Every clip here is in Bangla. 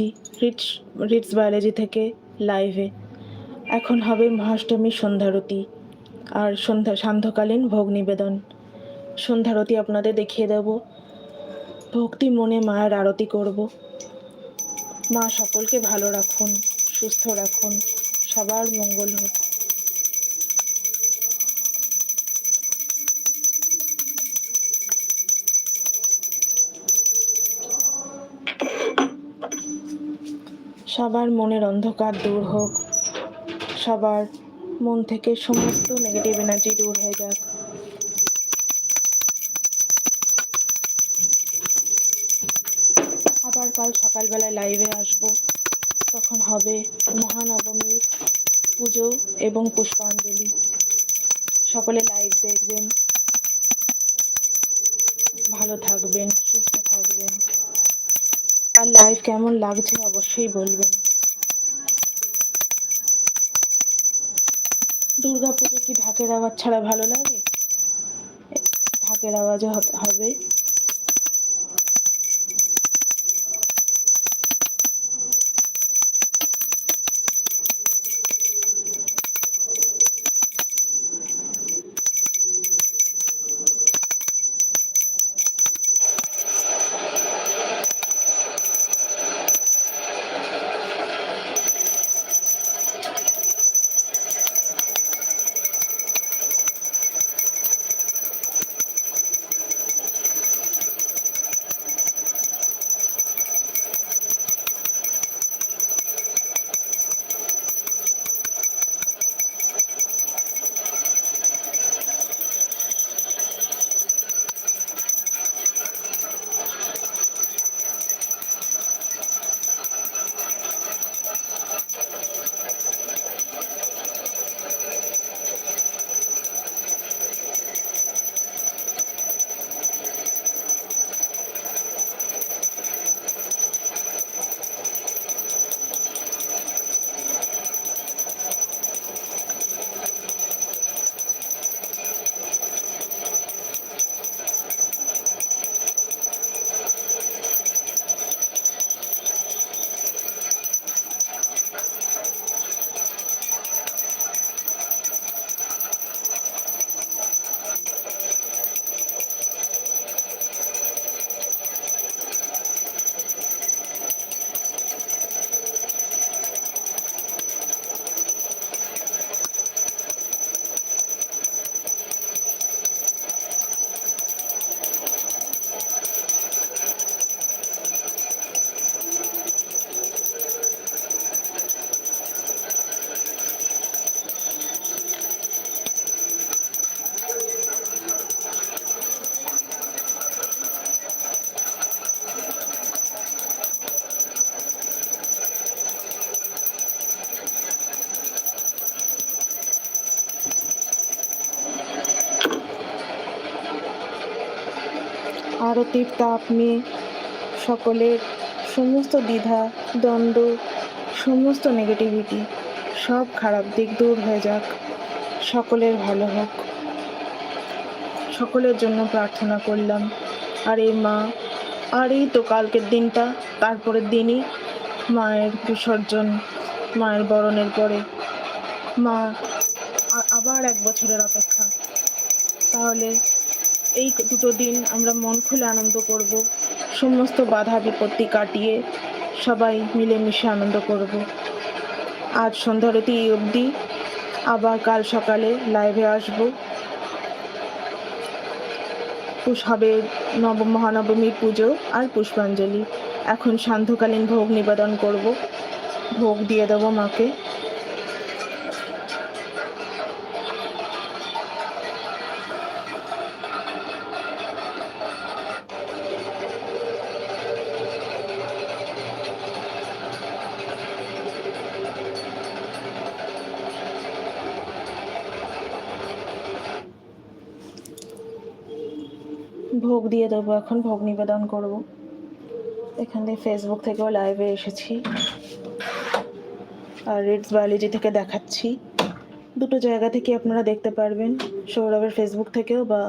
এসেছি রিটস রিটস বায়োলজি থেকে লাইভে এখন হবে মহাষ্টমী সন্ধ্যারতি আর সন্ধ্যা, সান্ধ্যকালীন ভোগ নিবেদন। সন্ধ্যারতি আপনাদের দেখিয়ে দেব। ভক্তি মনে মায়ের আরতি করব। মা সকলকে ভালো রাখুন, সুস্থ রাখুন, সবার মঙ্গল হোক। সবার মনের অন্ধকার দূর হোক, সবার মন থেকে সমস্ত নেগেটিভ এনার্জি দূর হয়ে যাক। আবার কাল সকালবেলায় লাইভে আসব। তখন হবে মহানবমীর পুজো এবং পুষ্পাঞ্জলি। সকলে লাইভ দেখবেন। ভালো থাকবেন, সুস্থ থাকবেন। আর লাইফ কেমন লাগছে অবশ্যই বলবেন। দুর্গাপুজো কি ঢাকের আওয়াজ ছাড়া ভালো লাগে? ঢাকের আওয়াজও হবে। আরতির তাপ নিয়ে সকলের সমস্ত দ্বিধা, দ্বন্দ্ব, সমস্ত নেগেটিভিটি সব খারাপ দিক দূর হয়ে যাক। সকলের ভালো হোক। সকলের জন্য প্রার্থনা করলাম। আর এই মা, আর এই তো কালকের দিনটা, তারপরের দিনই মায়ের বিসর্জন, মায়ের বরণের পরে। মা আবার এক বছরের অপেক্ষা। তাহলে এই দুটো দিন আমরা মন খুলে আনন্দ করব। সমস্ত বাধা বিপত্তি কাটিয়ে সবাই মিলেমিশে আনন্দ করব। আজ সন্ধ্যারতি এই অবধি। আবার কাল সকালে লাইভে আসব। পুষ হবে নব মহানবমীর পুজো আর পুষ্পাঞ্জলি। এখন সান্ধ্যকালীন ভোগ নিবেদন করব। ভোগ দিয়ে দেবো মাকে। ভোগ দিয়ে দেবো, এখন ভোগ নিবেদন করব। এখান থেকে ফেসবুক থেকেও লাইভে এসেছি। আর রিডস বায়োলজি থেকে দেখাচ্ছি। দুটো জায়গা থেকে আপনারা দেখতে পারবেন, সৌরভের ফেসবুক থেকেও বা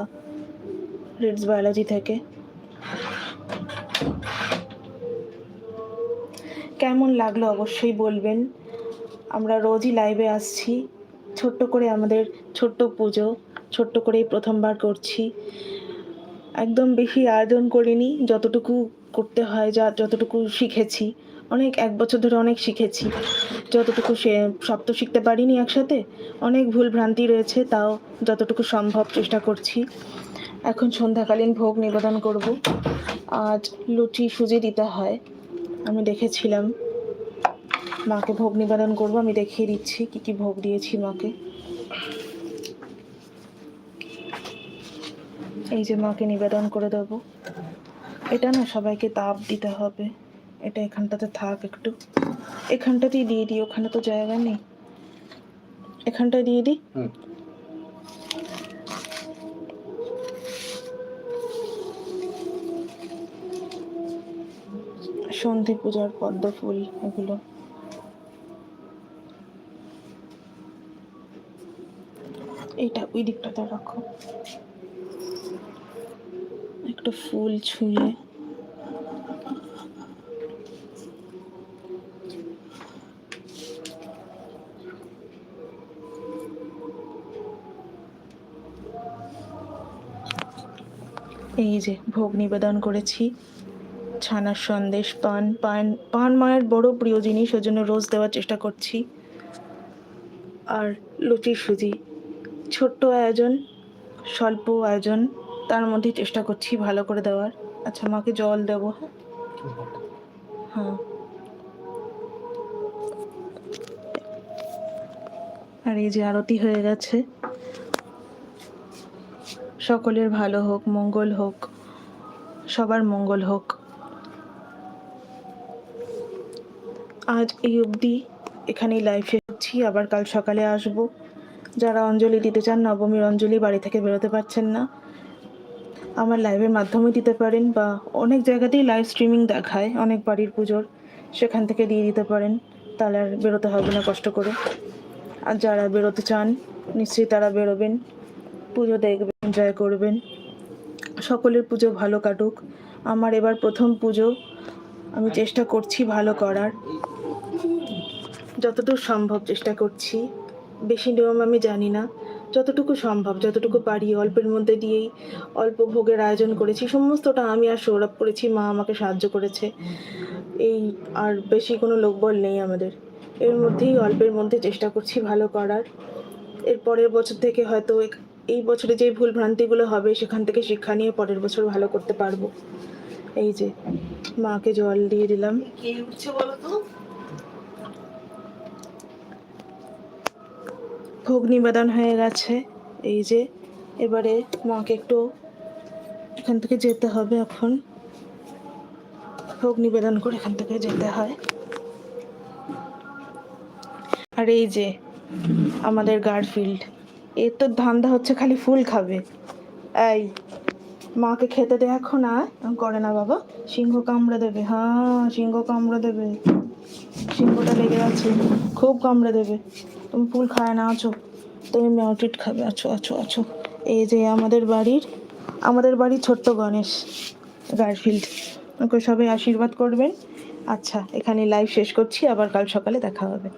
রিডস বায়োলজি থেকে। কেমন লাগল অবশ্যই বলবেন। আমরা রোজই লাইভে আসছি। ছোট্ট করে আমাদের ছোট্ট পুজো, ছোট্ট করেই প্রথমবার করছি। একদম বেশি আয়োজন করিনি, যতটুকু করতে হয়, যা, যতটুকু শিখেছি। অনেক, এক বছর ধরে অনেক শিখেছি। যতটুকু সে, সব তো শিখতে পারিনি একসাথে, অনেক ভুল ভ্রান্তি রয়েছে, তাও যতটুকু সম্ভব চেষ্টা করছি। এখন সন্ধ্যাকালীন ভোগ নিবেদন করব। আজ লুচি সুজি দিতে হয়। আমি দেখেছিলাম। মাকে ভোগ নিবেদন করব, আমি দেখিয়ে দিচ্ছি কি কি ভোগ দিয়েছি মাকে। এই যে মাকে নিবেদন করে দেব। এটা না সবাইকে তাপ দিতে হবে। এটা এখানটাতে থাক একটু। এখানটাতেই দিয়ে দিই ওখানে তো জায়গা নেই। এখানটায় দিয়ে দিই? সন্ধি পূজার পদ্ম ফুল এগুলো। এইটা ওই দিকটাতে রাখো। একটা ফুল ছুঁয়ে। এই যে ভোগ নিবেদন করেছি। ছানার সন্দেশ, পান পান পান মায়ের বড় প্রিয় জিনিস ওই জন্য রোজ দেওয়ার চেষ্টা করছি। আর লুচি সুজি, ছোট্ট আয়োজন, স্বল্প আয়োজন তার মধ্যে চেষ্টা করছি ভালো করে দেওয়ার। আচ্ছা মাকে জল দেবো হ্যাঁ? হ্যাঁ। আর এই যে আরতি হয়ে গেছে। সকলের ভালো হোক, মঙ্গল হোক, সবার মঙ্গল হোক। আজ এই অবধি এখানেই লাইভ শেষ আবার কাল সকালে আসব। যারা অঞ্জলি দিতে চান, নবমীর অঞ্জলি বাড়ি থেকে বেরোতে পারছেন না। আমার লাইভের মাধ্যমে দিতে পারেন বা অনেক জায়গাতেই লাইভ স্ট্রিমিং দেখায়, অনেক বাড়ির পুজোর, সেখান থেকে দিয়ে দিতে পারেন। তাহলে আর বেরোতে হবে না কষ্ট করে। আর যারা বেরোতে চান, নিশ্চয়ই তারা বেরোবেন, পুজো দেখবেন এনজয় করবেন। সকলের পুজো ভালো কাটুক। আমার এবার প্রথম পুজো। আমি চেষ্টা করছি ভালো করার। যতদূর সম্ভব চেষ্টা করছি। বেশি নিয়ম আমি জানি না। যতটুকু সম্ভব, যতটুকু পারি অল্পের মধ্যে দিয়েই অল্প ভোগের আয়োজন করেছি। সমস্তটা আমি আর সৌরভ করেছি, মা আমাকে সাহায্য করেছে। এই আর বেশি কোনো লোকবল নেই আমাদের। এর মধ্যেই অল্পের মধ্যে চেষ্টা করছি ভালো করার। এর পরের বছর থেকে হয়তো এই বছরে যে ভুল ভ্রান্তিগুলো হবে, সেখান থেকে শিক্ষা নিয়ে পরের বছর ভালো করতে পারব। এই যে, মাকে জল দিয়ে দিলাম। কে উঠছে বলো তো? ভোগ নিবেদন হয়ে গেছে। এই যে, এবারে মাকে একটু এখান থেকে যেতে হবে এখন। ভোগ নিবেদন করে এখান থেকে যেতে হয়। আর এই যে, আমাদের গার্ডফিল্ড এর তো ধান্দা হচ্ছে খালি ফুল খাবে। এই, মাকে খেতে দে এখন আর। করে না বাবা। সিংহ কামড়ে দেবে। হ্যাঁ সিংহ কামড়ে দেবে। সিংহটা লেগে আছে। খুব কামড়ে দেবে। তুমি ফুল খায় না, আছো। তুমি মেয়টিট খাবে, আছো আছো আছো। এই যে আমাদের বাড়ির আমাদের বাড়ির ছোট্ট গণেশ গার্ফিল্ড। ওকে সবাই আশীর্বাদ করবেন। আচ্ছা এখানে লাইভ শেষ করছি, আবার কাল সকালে দেখা হবে।